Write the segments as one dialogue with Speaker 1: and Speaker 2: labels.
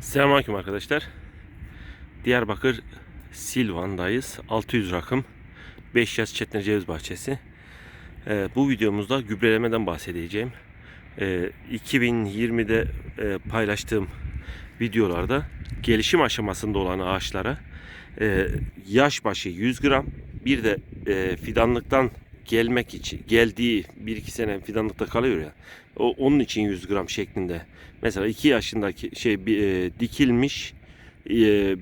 Speaker 1: Selamünaleyküm arkadaşlar. Diyarbakır Silvan'dayız. 600 rakım 5 yaz çetner ceviz bahçesi. Ee, bu videomuzda gübrelemeden bahsedeceğim. Ee, 2020'de e, paylaştığım videolarda gelişim aşamasında olan ağaçlara e, yaş başı 100 gram bir de e, fidanlıktan gelmek için geldiği bir iki sene fidanlıkta kalıyor ya. O onun için 100 gram şeklinde. Mesela 2 yaşındaki şey e, dikilmiş e,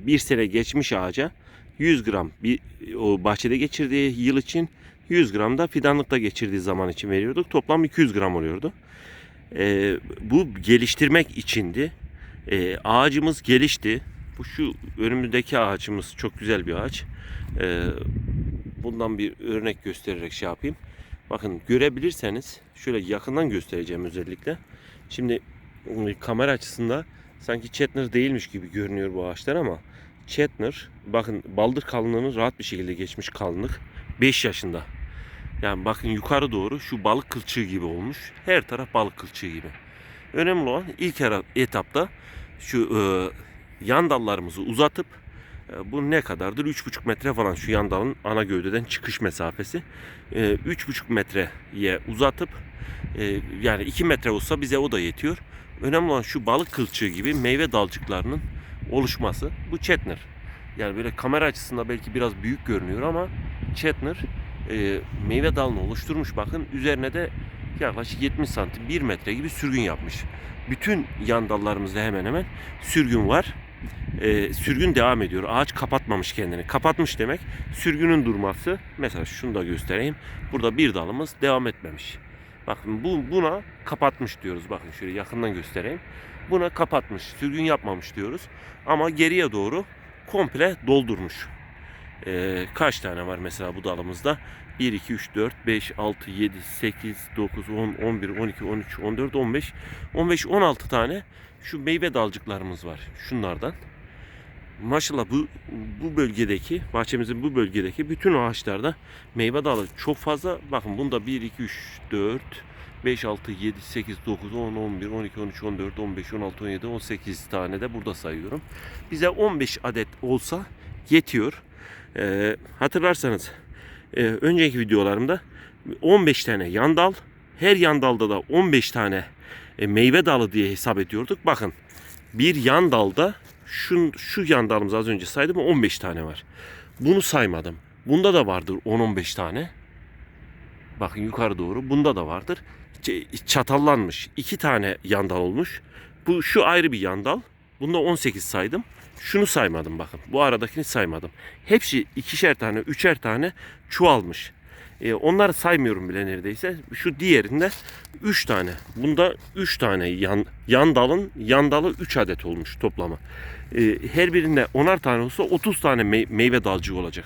Speaker 1: bir sene geçmiş ağaca 100 gram bir o bahçede geçirdiği yıl için 100 gram da fidanlıkta geçirdiği zaman için veriyorduk. Toplam 200 gram oluyordu. E, bu geliştirmek içindi. E, ağacımız gelişti. Bu şu önümüzdeki ağacımız çok güzel bir ağaç. E, bundan bir örnek göstererek şey yapayım. Bakın görebilirseniz şöyle yakından göstereceğim özellikle. Şimdi e, kamera açısında sanki Chetner değilmiş gibi görünüyor bu ağaçlar ama Chetner bakın baldır kalınlığını rahat bir şekilde geçmiş kalınlık. 5 yaşında. Yani bakın yukarı doğru şu balık kılçığı gibi olmuş. Her taraf balık kılçığı gibi. Önemli olan ilk etapta şu e, yan dallarımızı uzatıp ee, bu ne kadardır? 3,5 metre falan şu yandanın ana gövdeden çıkış mesafesi. 3,5 ee, metreye uzatıp e, yani 2 metre olsa bize o da yetiyor. Önemli olan şu balık kılçığı gibi meyve dalcıklarının oluşması. Bu Chetner. Yani böyle kamera açısında belki biraz büyük görünüyor ama Chetner e, meyve dalını oluşturmuş bakın. Üzerine de yaklaşık 70 santim 1 metre gibi sürgün yapmış. Bütün yan dallarımızda hemen hemen sürgün var e, sürgün devam ediyor. Ağaç kapatmamış kendini. Kapatmış demek sürgünün durması. Mesela şunu da göstereyim. Burada bir dalımız devam etmemiş. Bakın bu, buna kapatmış diyoruz. Bakın şöyle yakından göstereyim. Buna kapatmış, sürgün yapmamış diyoruz. Ama geriye doğru komple doldurmuş. Ee, kaç tane var mesela bu dalımızda? 1, 2, 3, 4, 5, 6, 7, 8, 9, 10, 11, 12, 13, 14, 15, 15, 16 tane şu meyve dalcıklarımız var şunlardan. Maşallah bu, bu bölgedeki bahçemizin bu bölgedeki bütün ağaçlarda meyve dalı çok fazla. Bakın bunda 1, 2, 3, 4, 5, 6, 7, 8, 9, 10, 11, 12, 13, 14, 15, 16, 17, 18 tane de burada sayıyorum. Bize 15 adet olsa yetiyor. Ee, hatırlarsanız e, önceki videolarımda 15 tane yandal her yandalda da 15 tane e, meyve dalı diye hesap ediyorduk. Bakın bir yan dalda şu, şu yan dalımız az önce saydım 15 tane var. Bunu saymadım. Bunda da vardır 10-15 tane. Bakın yukarı doğru. Bunda da vardır. Çatallanmış. iki tane yan dal olmuş. Bu şu ayrı bir yan dal. Bunda 18 saydım. Şunu saymadım bakın. Bu aradakini saymadım. Hepsi ikişer tane, üçer tane çoğalmış. E, onları saymıyorum bile neredeyse. Şu diğerinde 3 tane. Bunda 3 tane yan, yan dalın yan dalı 3 adet olmuş toplama. E, her birinde 10'ar tane olsa 30 tane mey- meyve dalcığı olacak.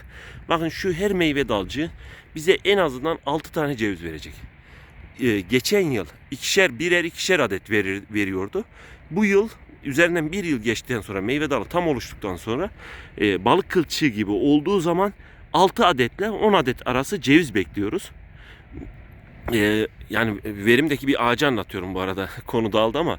Speaker 1: Bakın şu her meyve dalcığı bize en azından 6 tane ceviz verecek. E, geçen yıl ikişer birer ikişer adet verir, veriyordu. Bu yıl üzerinden bir yıl geçtikten sonra meyve dalı tam oluştuktan sonra e, balık kılçığı gibi olduğu zaman 6 adetle 10 adet arası ceviz bekliyoruz. Ee, yani verimdeki bir ağacı anlatıyorum bu arada konu daldı ama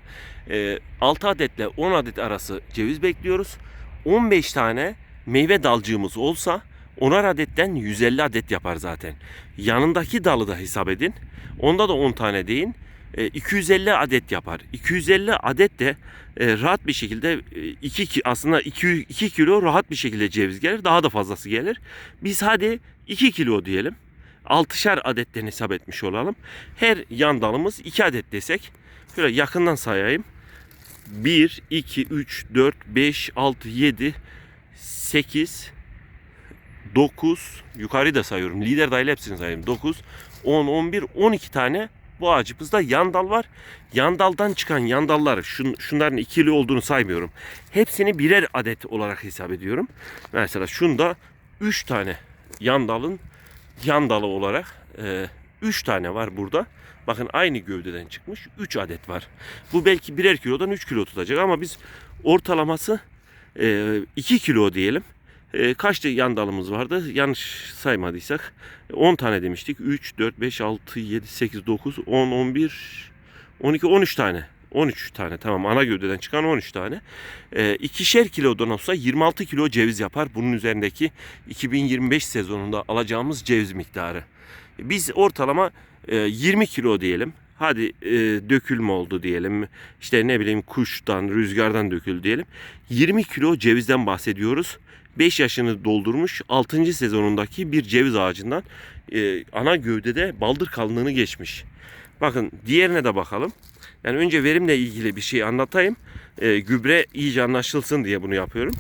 Speaker 1: e, 6 adetle 10 adet arası ceviz bekliyoruz. 15 tane meyve dalcığımız olsa 10'ar adetten 150 adet yapar zaten. Yanındaki dalı da hesap edin. Onda da 10 tane deyin. 250 e, adet yapar. 250 adet de e, rahat bir şekilde 2 e, aslında 2 2 kilo rahat bir şekilde ceviz gelir. Daha da fazlası gelir. Biz hadi 2 kilo diyelim. 6'şer adetten hesap etmiş olalım. Her yan dalımız 2 adet desek şöyle yakından sayayım. 1 2 3 4 5 6 7 8 9 yukarı da sayıyorum. Lider dahil hepsini sayayım. 9 10 11 12 tane bu ağacımızda dal var. Yan daldan çıkan yandallar, şun, şunların ikili olduğunu saymıyorum. Hepsini birer adet olarak hesap ediyorum. Mesela şunda 3 tane yan dalın yan dalı olarak e, tane var burada. Bakın aynı gövdeden çıkmış 3 adet var. Bu belki birer kilodan 3 kilo tutacak ama biz ortalaması 2 e, kilo diyelim. E, kaç yan dalımız vardı? Yanlış saymadıysak 10 tane demiştik. 3, 4, 5, 6, 7, 8, 9, 10, 11, 12, 13 tane. 13 tane tamam ana gövdeden çıkan 13 tane. E, ikişer kilodan olsa 26 kilo ceviz yapar. Bunun üzerindeki 2025 sezonunda alacağımız ceviz miktarı. Biz ortalama e, 20 kilo diyelim. Hadi e, dökülme oldu diyelim. İşte ne bileyim kuştan, rüzgardan dökül diyelim. 20 kilo cevizden bahsediyoruz. 5 yaşını doldurmuş 6. sezonundaki bir ceviz ağacından e, ana gövdede baldır kalınlığını geçmiş. Bakın diğerine de bakalım. Yani önce verimle ilgili bir şey anlatayım. E, gübre iyice anlaşılsın diye bunu yapıyorum.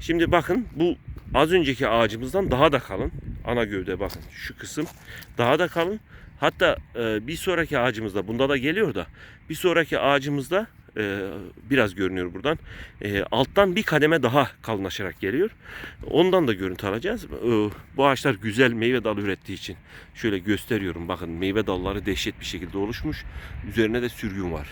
Speaker 1: Şimdi bakın bu az önceki ağacımızdan daha da kalın. Ana gövde bakın şu kısım daha da kalın. Hatta e, bir sonraki ağacımızda bunda da geliyor da bir sonraki ağacımızda e, biraz görünüyor buradan. E, alttan bir kademe daha kalınlaşarak geliyor. Ondan da görüntü alacağız. E, bu ağaçlar güzel meyve dalı ürettiği için şöyle gösteriyorum. Bakın meyve dalları dehşet bir şekilde oluşmuş. Üzerine de sürgün var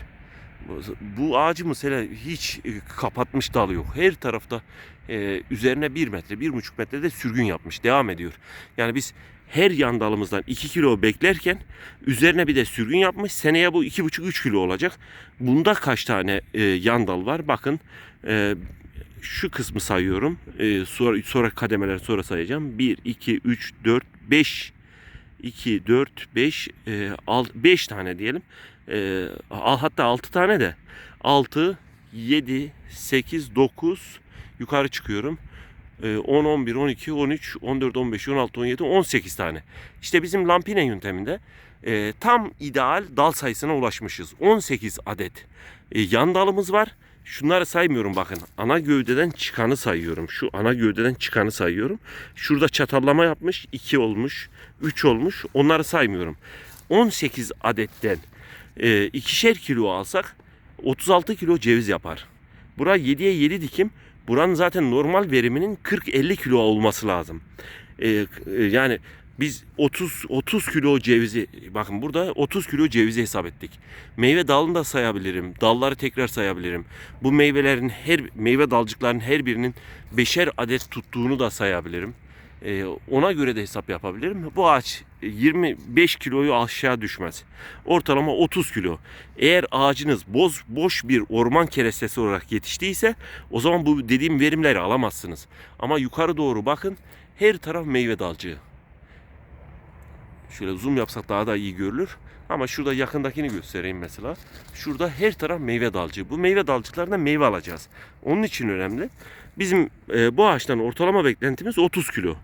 Speaker 1: bu ağacı mesela hiç e, kapatmış dalı yok. Her tarafta e, üzerine bir metre, bir buçuk metre de sürgün yapmış. Devam ediyor. Yani biz her yan dalımızdan 2 kilo beklerken üzerine bir de sürgün yapmış. Seneye bu iki buçuk üç kilo olacak. Bunda kaç tane e, yan dal var? Bakın e, şu kısmı sayıyorum. E, sonra, sonra kademeler sonra sayacağım. 1, 2, 3, 4, 5 2, 4, 5, 5 tane diyelim. E, hatta 6 tane de 6, 7, 8, 9 yukarı çıkıyorum. 10, 11, 12, 13, 14, 15, 16, 17, 18 tane. İşte bizim Lampine yönteminde e, tam ideal dal sayısına ulaşmışız. 18 adet e, yan dalımız var. Şunları saymıyorum bakın. Ana gövdeden çıkanı sayıyorum. Şu ana gövdeden çıkanı sayıyorum. Şurada çatallama yapmış. 2 olmuş. 3 olmuş. Onları saymıyorum. 18 adetten e, ikişer kilo alsak 36 kilo ceviz yapar. Bura 7'ye 7 dikim. Buranın zaten normal veriminin 40-50 kilo olması lazım. E, e, yani biz 30 30 kilo cevizi bakın burada 30 kilo cevizi hesap ettik. Meyve dalını da sayabilirim. Dalları tekrar sayabilirim. Bu meyvelerin her meyve dalcıklarının her birinin beşer adet tuttuğunu da sayabilirim. Ee, ona göre de hesap yapabilirim. Bu ağaç 25 e, kiloyu aşağı düşmez. Ortalama 30 kilo. Eğer ağacınız boz, boş bir orman kerestesi olarak yetiştiyse o zaman bu dediğim verimleri alamazsınız. Ama yukarı doğru bakın her taraf meyve dalcığı. Şöyle zoom yapsak daha da iyi görülür. Ama şurada yakındakini göstereyim mesela. Şurada her taraf meyve dalcığı. Bu meyve dalcıklarından meyve alacağız. Onun için önemli. Bizim e, bu ağaçtan ortalama beklentimiz 30 kilo.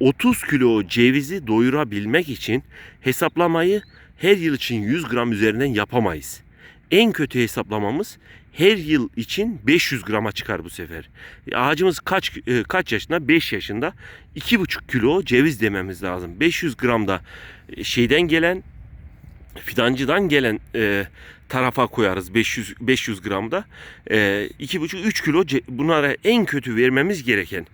Speaker 1: 30 kilo cevizi doyurabilmek için hesaplamayı her yıl için 100 gram üzerinden yapamayız. En kötü hesaplamamız her yıl için 500 grama çıkar bu sefer. E, ağacımız kaç e, kaç yaşında? 5 yaşında. 2,5 kilo ceviz dememiz lazım. 500 gram da e, şeyden gelen fidancıdan gelen e, tarafa koyarız 500 500 gramda. E, 2,5-3 kilo bunlara en kötü vermemiz gereken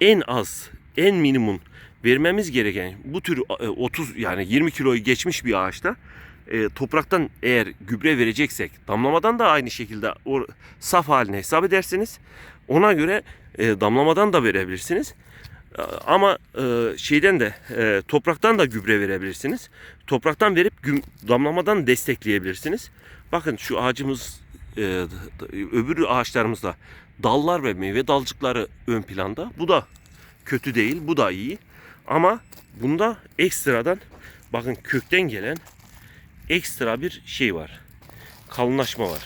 Speaker 1: en az en minimum vermemiz gereken bu tür e, 30 yani 20 kiloyu geçmiş bir ağaçta e, topraktan eğer gübre vereceksek damlamadan da aynı şekilde o saf haline hesap edersiniz. Ona göre e, damlamadan da verebilirsiniz. Ee, ama e, şeyden de e, topraktan da gübre verebilirsiniz. Topraktan verip damlamadan destekleyebilirsiniz. Bakın şu ağacımız e, öbür ağaçlarımızda dallar ve meyve dalcıkları ön planda. Bu da kötü değil, bu da iyi. Ama bunda ekstradan bakın kökten gelen ekstra bir şey var. Kalınlaşma var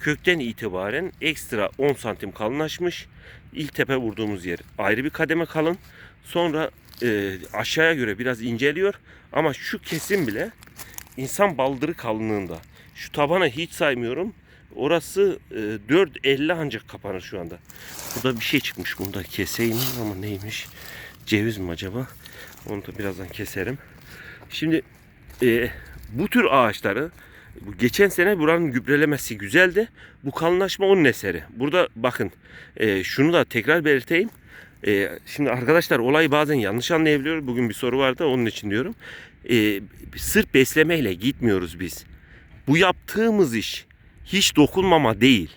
Speaker 1: kökten itibaren ekstra 10 santim kalınlaşmış. İlk tepe vurduğumuz yer ayrı bir kademe kalın. Sonra e, aşağıya göre biraz inceliyor. Ama şu kesim bile insan baldırı kalınlığında. Şu tabana hiç saymıyorum. Orası e, 4.50 ancak kapanır şu anda. Burada bir şey çıkmış. Bunda keseyim ama neymiş? Ceviz mi acaba? Onu da birazdan keserim. Şimdi e, bu tür ağaçları bu geçen sene buranın gübrelemesi güzeldi. Bu kalınlaşma onun eseri. Burada bakın e, şunu da tekrar belirteyim. E, şimdi arkadaşlar olayı bazen yanlış anlayabiliyor. Bugün bir soru vardı onun için diyorum. E, sırf beslemeyle gitmiyoruz biz. Bu yaptığımız iş hiç dokunmama değil.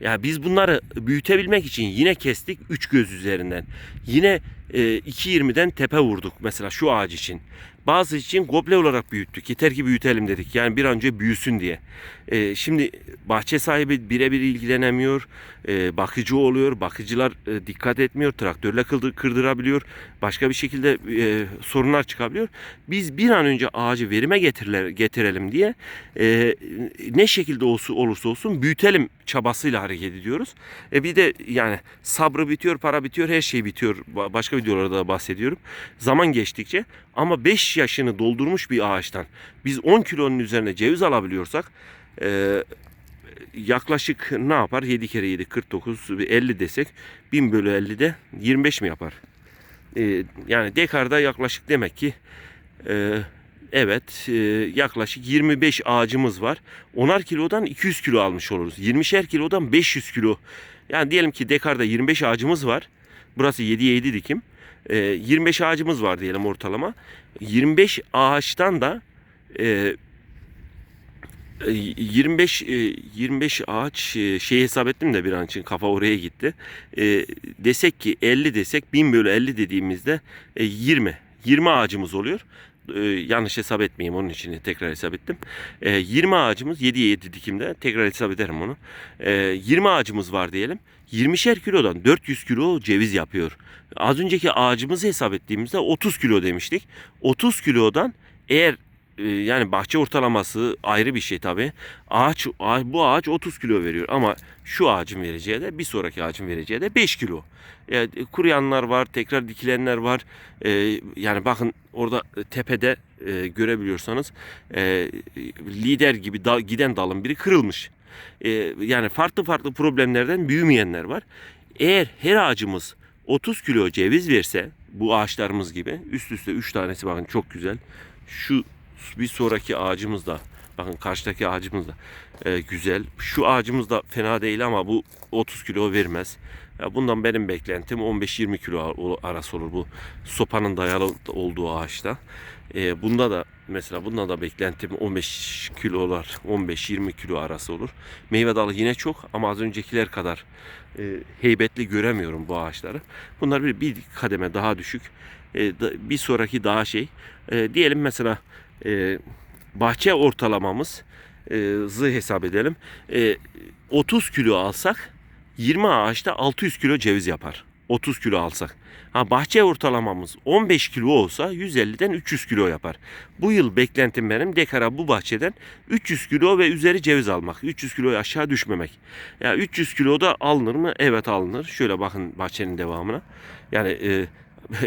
Speaker 1: Ya biz bunları büyütebilmek için yine kestik 3 göz üzerinden. Yine e, 2.20'den tepe vurduk mesela şu ağaç için. Bazı için goble olarak büyüttük. Yeter ki büyütelim dedik. Yani bir an önce büyüsün diye. E, şimdi bahçe sahibi birebir ilgilenemiyor. E, bakıcı oluyor. Bakıcılar e, dikkat etmiyor. Traktörle kıldır, kırdırabiliyor. Başka bir şekilde e, sorunlar çıkabiliyor. Biz bir an önce ağacı verime getirir, getirelim diye e, ne şekilde olsun, olursa olsun büyütelim çabasıyla hareket ediyoruz. E, bir de yani sabrı bitiyor, para bitiyor, her şey bitiyor. Başka videolarda da bahsediyorum. Zaman geçtikçe ama 5 yaşını doldurmuş bir ağaçtan biz 10 kilonun üzerine ceviz alabiliyorsak e, yaklaşık ne yapar? 7 kere 7 49 50 desek 1000 bölü 50 de 25 mi yapar? E, yani dekarda yaklaşık demek ki e, evet e, yaklaşık 25 ağacımız var. 10'ar kilodan 200 kilo almış oluruz. 20'şer kilodan 500 kilo. Yani diyelim ki dekarda 25 ağacımız var. Burası 7'ye 7 dikim e, ee, 25 ağacımız var diyelim ortalama. 25 ağaçtan da e, 25 e, 25 e, ağaç şey hesap ettim de bir an için kafa oraya gitti. E, desek ki 50 desek 1000 bölü 50 dediğimizde e, 20 20 ağacımız oluyor e, yanlış hesap etmeyeyim onun için tekrar hesap ettim. E, 20 ağacımız 7'ye 7 dikimde tekrar hesap ederim onu. E, 20 ağacımız var diyelim. 20'şer kilodan 400 kilo ceviz yapıyor. Az önceki ağacımızı hesap ettiğimizde 30 kilo demiştik. 30 kilodan eğer ee, yani bahçe ortalaması ayrı bir şey tabi. Ağaç, bu ağaç 30 kilo veriyor ama şu ağacın vereceği de bir sonraki ağacın vereceği de 5 kilo. Yani e, kuruyanlar var, tekrar dikilenler var. Ee, yani bakın orada e, tepede e, görebiliyorsanız e, lider gibi giden dalın biri kırılmış. Ee, yani farklı farklı problemlerden büyümeyenler var. Eğer her ağacımız 30 kilo ceviz verse bu ağaçlarımız gibi üst üste 3 tanesi bakın çok güzel. Şu bir sonraki ağacımız da bakın karşıdaki ağacımız da e, güzel. Şu ağacımız da fena değil ama bu 30 kilo vermez. Ya bundan benim beklentim 15-20 kilo arası olur bu sopanın dayalı olduğu ağaçta. E, bunda da mesela bundan da beklentim 15 kilolar 15-20 kilo arası olur. Meyve dalı yine çok ama az öncekiler kadar e, heybetli göremiyorum bu ağaçları. Bunlar bir, bir kademe daha düşük. E, da, bir sonraki daha şey. E, diyelim mesela e, bahçe ortalamamız e, zı hesap edelim. E, 30 kilo alsak 20 ağaçta 600 kilo ceviz yapar. 30 kilo alsak. Ha bahçe ortalamamız 15 kilo olsa 150'den 300 kilo yapar. Bu yıl beklentim benim dekara bu bahçeden 300 kilo ve üzeri ceviz almak. 300 kilo aşağı düşmemek. Ya 300 kilo da alınır mı? Evet alınır. Şöyle bakın bahçenin devamına. Yani e,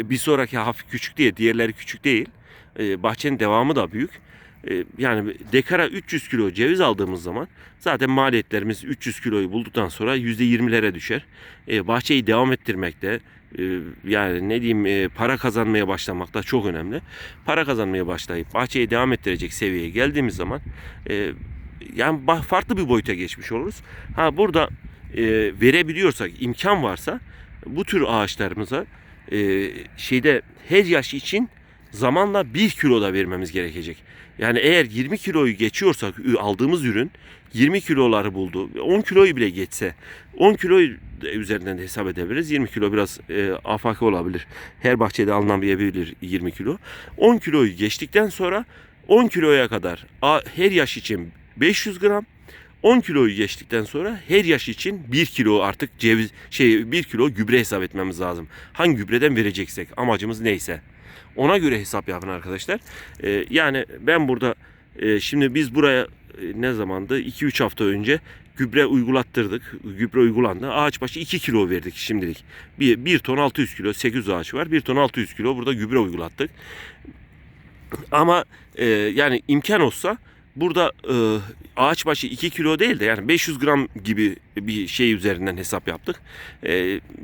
Speaker 1: bir sonraki hafif küçük diye diğerleri küçük değil. E, bahçenin devamı da büyük. E, yani dekara 300 kilo ceviz aldığımız zaman zaten maliyetlerimiz 300 kiloyu bulduktan sonra %20'lere düşer. E, bahçeyi devam ettirmekte yani ne diyeyim para kazanmaya başlamak da çok önemli. Para kazanmaya başlayıp bahçeyi devam ettirecek seviyeye geldiğimiz zaman yani farklı bir boyuta geçmiş oluruz. Ha burada verebiliyorsak, imkan varsa bu tür ağaçlarımıza şeyde her yaş için zamanla 1 kilo da vermemiz gerekecek. Yani eğer 20 kiloyu geçiyorsak aldığımız ürün 20 kiloları buldu. 10 kiloyu bile geçse 10 kiloyu üzerinden de hesap edebiliriz. 20 kilo biraz e, afaki olabilir. Her bahçede alınamayabilir 20 kilo. 10 kiloyu geçtikten sonra 10 kiloya kadar her yaş için 500 gram 10 kiloyu geçtikten sonra her yaş için 1 kilo artık ceviz şey 1 kilo gübre hesap etmemiz lazım. Hangi gübreden vereceksek amacımız neyse. Ona göre hesap yapın arkadaşlar. E, yani ben burada e, şimdi biz buraya e, ne zamandı? 2-3 hafta önce gübre uygulattırdık. Gübre uygulandı. Ağaç başı 2 kilo verdik şimdilik. 1, 1 ton 600 kilo 800 ağaç var. 1 ton 600 kilo burada gübre uygulattık. Ama e, yani imkan olsa burada e, ağaç başı 2 kilo değil de yani 500 gram gibi bir şey üzerinden hesap yaptık. E,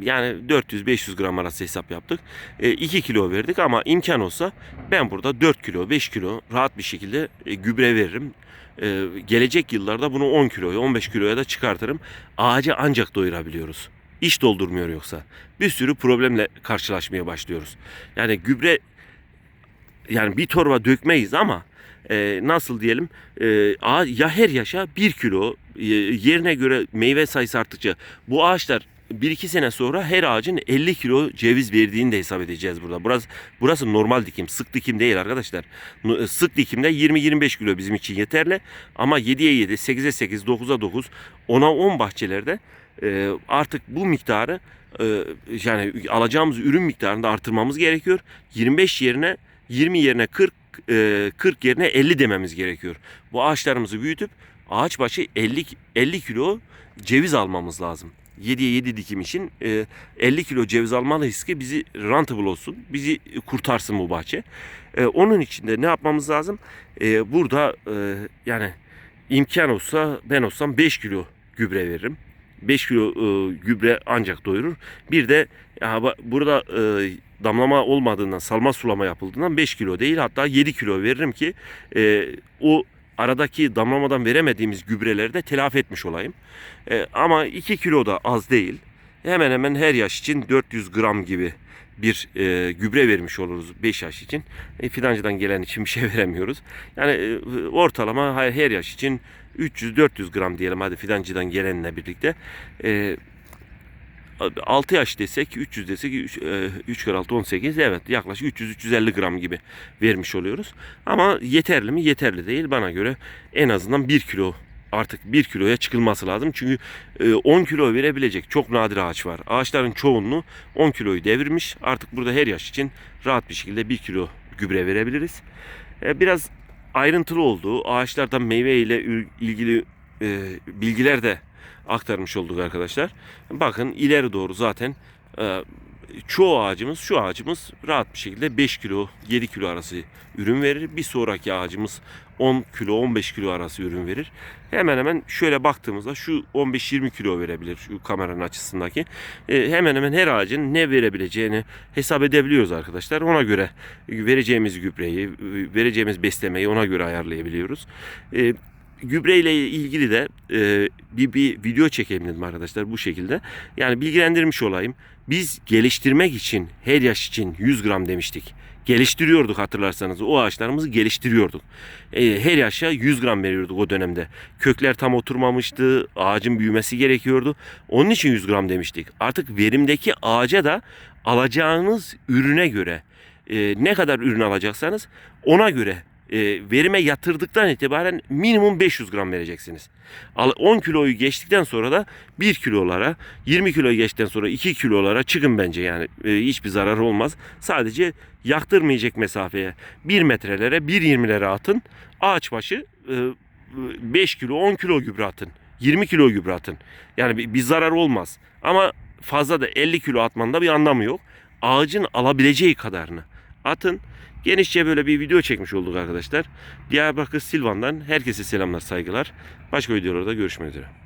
Speaker 1: yani 400-500 gram arası hesap yaptık. E, 2 kilo verdik ama imkan olsa ben burada 4 kilo 5 kilo rahat bir şekilde e, gübre veririm. E, gelecek yıllarda bunu 10 kiloya 15 kiloya da çıkartırım. Ağacı ancak doyurabiliyoruz iş doldurmuyor yoksa. Bir sürü problemle karşılaşmaya başlıyoruz. Yani gübre yani bir torba dökmeyiz ama e, nasıl diyelim e, ya her yaşa bir kilo e, yerine göre meyve sayısı arttıkça bu ağaçlar bir iki sene sonra her ağacın 50 kilo ceviz verdiğini de hesap edeceğiz burada. Burası, burası normal dikim. Sık dikim değil arkadaşlar. E, sık dikimde 20-25 kilo bizim için yeterli. Ama 7'ye 7, 8'e 8, 9'a 9, 10'a 10 bahçelerde e, artık bu miktarı e, yani alacağımız ürün miktarını da artırmamız gerekiyor. 25 yerine 20 yerine 40, 40 e, yerine 50 dememiz gerekiyor. Bu ağaçlarımızı büyütüp ağaç başı 50 50 kilo ceviz almamız lazım. 7'ye 7 dikim için 50 e, kilo ceviz almalıyız ki bizi rentable olsun, bizi kurtarsın bu bahçe. E, onun için de ne yapmamız lazım? Burada yani imkan olsa ben olsam 5 kilo gübre veririm. 5 kilo gübre ancak doyurur. Bir de ya burada damlama olmadığından, salma sulama yapıldığından 5 kilo değil hatta 7 kilo veririm ki e, o aradaki damlamadan veremediğimiz gübreleri de telafi etmiş olayım. E, ama 2 kilo da az değil. Hemen hemen her yaş için 400 gram gibi bir e, gübre vermiş oluruz 5 yaş için. E, fidancıdan gelen için bir şey veremiyoruz. Yani e, ortalama her yaş için 300-400 gram diyelim hadi fidancıdan gelenle birlikte. E, 6 yaş desek 300 desek 3, 3 e, kere 6 18 evet yaklaşık 300-350 gram gibi vermiş oluyoruz. Ama yeterli mi? Yeterli değil. Bana göre en azından 1 kilo artık 1 kiloya çıkılması lazım. Çünkü 10 e, kilo verebilecek çok nadir ağaç var. Ağaçların çoğunluğu 10 kiloyu devirmiş. Artık burada her yaş için rahat bir şekilde 1 kilo gübre verebiliriz. E, biraz ayrıntılı olduğu ağaçlardan meyve ile ilgili bilgiler de aktarmış olduk arkadaşlar. Bakın ileri doğru zaten e, çoğu ağacımız şu ağacımız rahat bir şekilde 5 kilo 7 kilo arası ürün verir. Bir sonraki ağacımız 10 kilo 15 kilo arası ürün verir. Hemen hemen şöyle baktığımızda şu 15-20 kilo verebilir şu kameranın açısındaki. E, hemen hemen her ağacın ne verebileceğini hesap edebiliyoruz arkadaşlar. Ona göre vereceğimiz gübreyi, vereceğimiz beslemeyi ona göre ayarlayabiliyoruz. E, Gübreyle ilgili de e, bir, bir video çekeyim dedim arkadaşlar bu şekilde. Yani bilgilendirmiş olayım. Biz geliştirmek için her yaş için 100 gram demiştik. Geliştiriyorduk hatırlarsanız o ağaçlarımızı geliştiriyorduk. E, her yaşa 100 gram veriyorduk o dönemde. Kökler tam oturmamıştı, ağacın büyümesi gerekiyordu. Onun için 100 gram demiştik. Artık verimdeki ağaca da alacağınız ürüne göre e, ne kadar ürün alacaksanız ona göre e, verime yatırdıktan itibaren minimum 500 gram vereceksiniz. 10 kiloyu geçtikten sonra da 1 kilolara, 20 kiloyu geçtikten sonra 2 kilolara çıkın bence yani e, hiçbir zarar olmaz. Sadece yaktırmayacak mesafeye 1 metrelere 1.20'lere atın. Ağaç başı e, 5 kilo 10 kilo gübre atın. 20 kilo gübre atın. Yani bir, bir zarar olmaz. Ama fazla da 50 kilo atmanda bir anlamı yok. Ağacın alabileceği kadarını atın. Genişçe böyle bir video çekmiş olduk arkadaşlar. Diyarbakır Silvan'dan herkese selamlar saygılar. Başka videolarda görüşmek üzere.